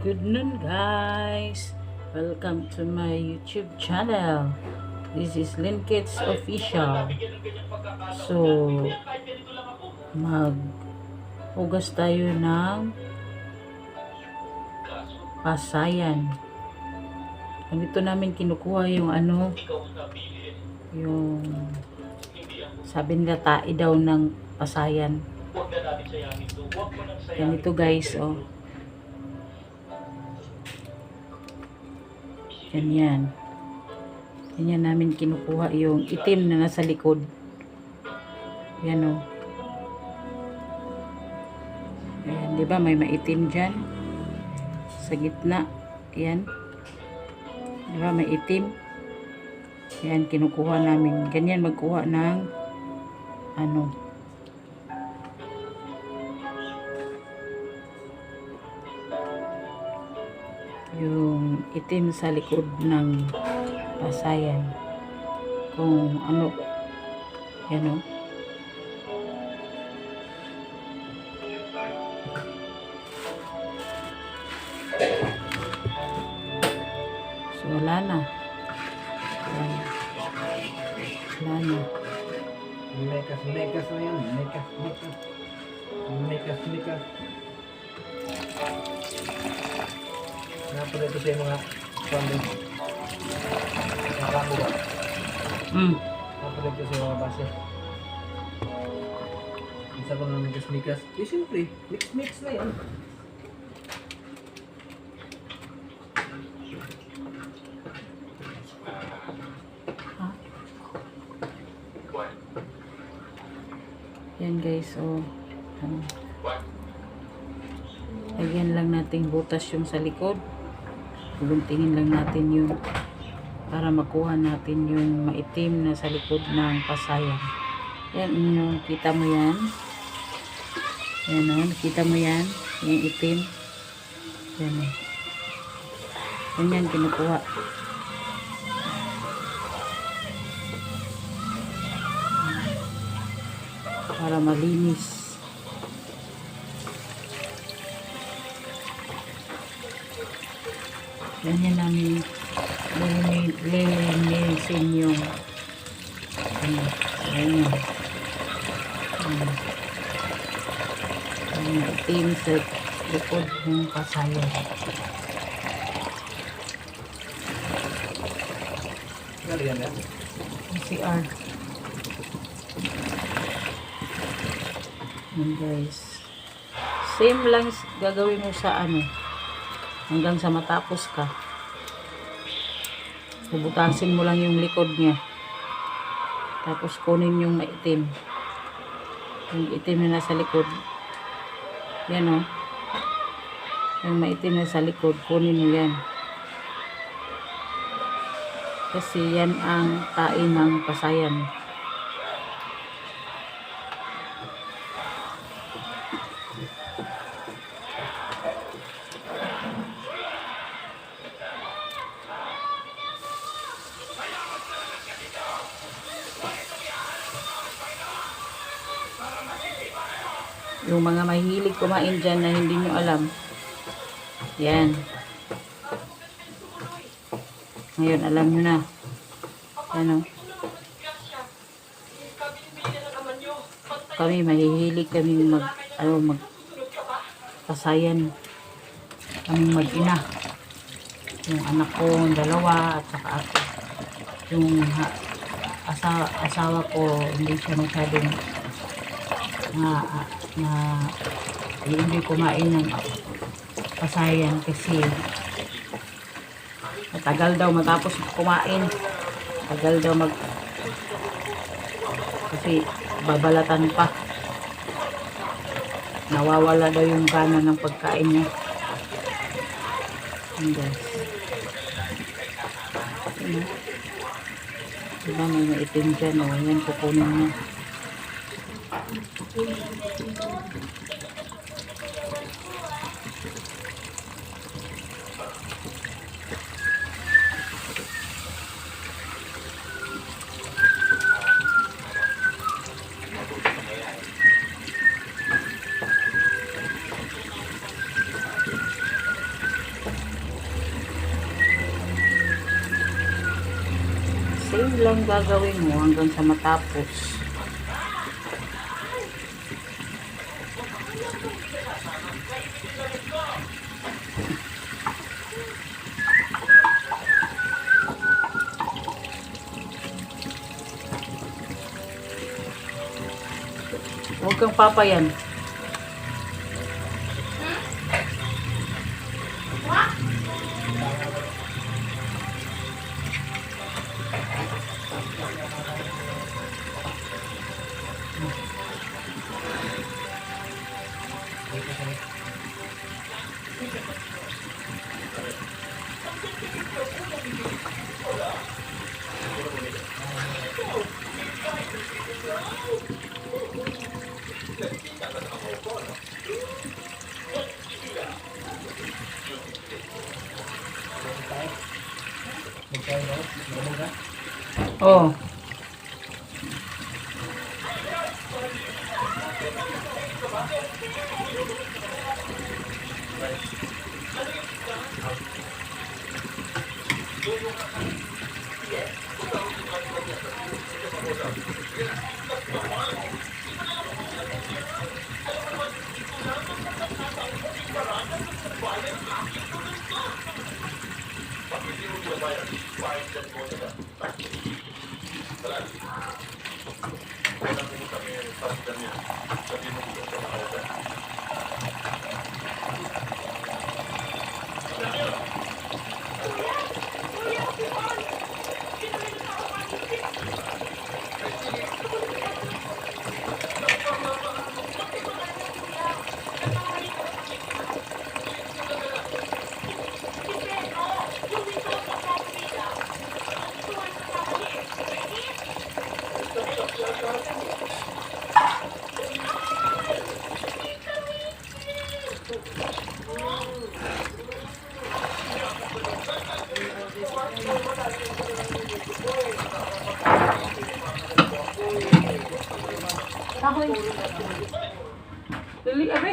Good noon guys! Welcome to my YouTube channel. This is Linkits Official. So, mag hugas tayo ng pasayan. Ganito namin kinukuha yung ano, yung sabi nila tae daw ng pasayan. Ganito guys, oh. Ganyan. Ganyan namin kinukuha yung itim na nasa likod. Yan, oh. Ayan, di ba may maitim dyan? Sa gitna. Ayan. Di ba may itim? Ayan, kinukuha namin. Ganyan magkuha ng ano, itim sa likod ng pasayan. Kung ano, yan o. So, wala na. Wala na. Mekas, mekas na yan. Mekas, mekas. Mekas, mekas. Napala ito sa mga kwando. Mga kwando ba? Mm. Napala ito sa mga base. Isa ko na mekas, mekas. Eh, siyempre. Mix, mix na yan. Ha? Yan guys, so ano. Lagyan lang natin butas yung sa likod. Guntingin lang natin yun para makuha natin yung maitim na sa likod ng pasayan. Yan, yung kita mo yan. Yan o, kita mo yan. Yung itim. Yan o. Ganyan kinukuha. para malinis. Ganyan namin lilini- lilinisin yung ano, ganyan. Ano, yung itim sa likod ng yan yan. CR. Yan guys. Same lang gagawin mo sa ano. Hanggang sa matapos ka. Bubutasin mo lang yung likod niya. Tapos kunin yung maitim. Yung itim na nasa likod. Yan o. Yung maitim na sa likod, kunin mo yan. Kasi yan ang tae ng pasayan. Yung mga mahilig kumain dyan na hindi nyo alam. Yan. Ngayon, alam nyo na. Ano? Kami, mahihilig kami mag, ano, mag, pasayan. Kami mag-ina. Yung anak ko, yung dalawa, at saka ako. Yung ha, asa, asawa ko, hindi siya masyadong na, na, hindi kumain ng pasayan kasi matagal daw matapos kumain. Matagal daw mag kasi babalatan pa. Nawawala daw yung gana ng pagkain niya. Yun, guys. Ano? diba may maitim dyan o yan kukunin niya same lang gagawin mo hanggang sa matapos. Huwag kang papayan. Kahoy. Dali, abe.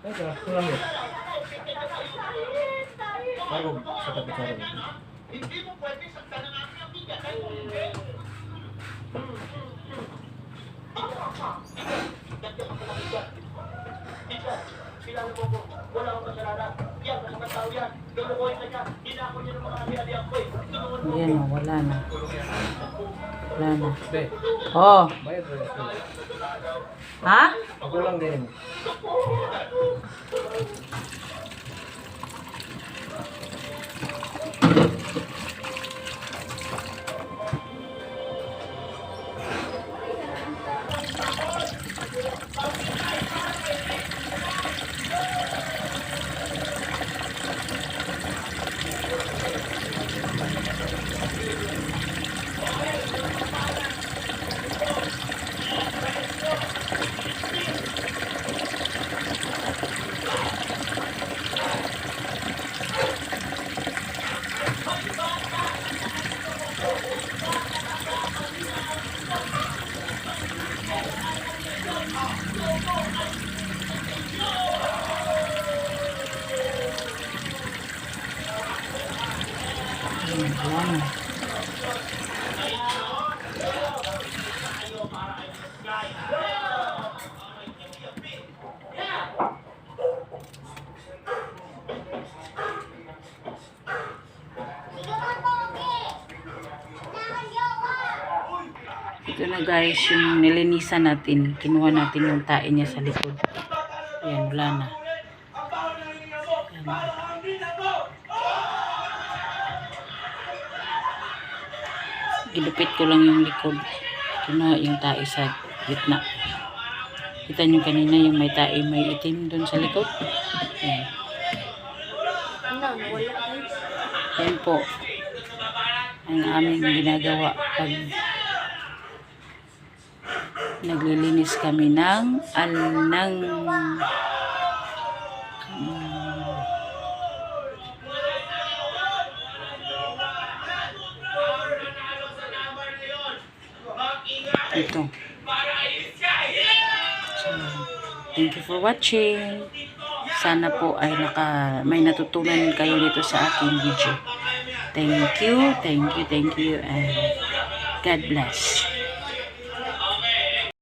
Teka, kulang yun. Bago sa tabi sa rin. Yan Oh, bayad ito. ha? Kulang din. Yan, wala guys, yung nilinisan natin. Kinuha natin yung tae niya sa likod. Ayan, wala na. Ayan. Gilupit ko lang yung likod. Kinuha yung tae sa gitna. Kita nyo kanina yung may tae, may itim dun sa likod. Ayan. Yan po. Ang aming ginagawa pag naglilinis kami ng alnang Mm. ito so, Thank you for watching. Sana po ay naka, may natutunan kayo dito sa aking video. Thank you, thank you, thank you, and God bless.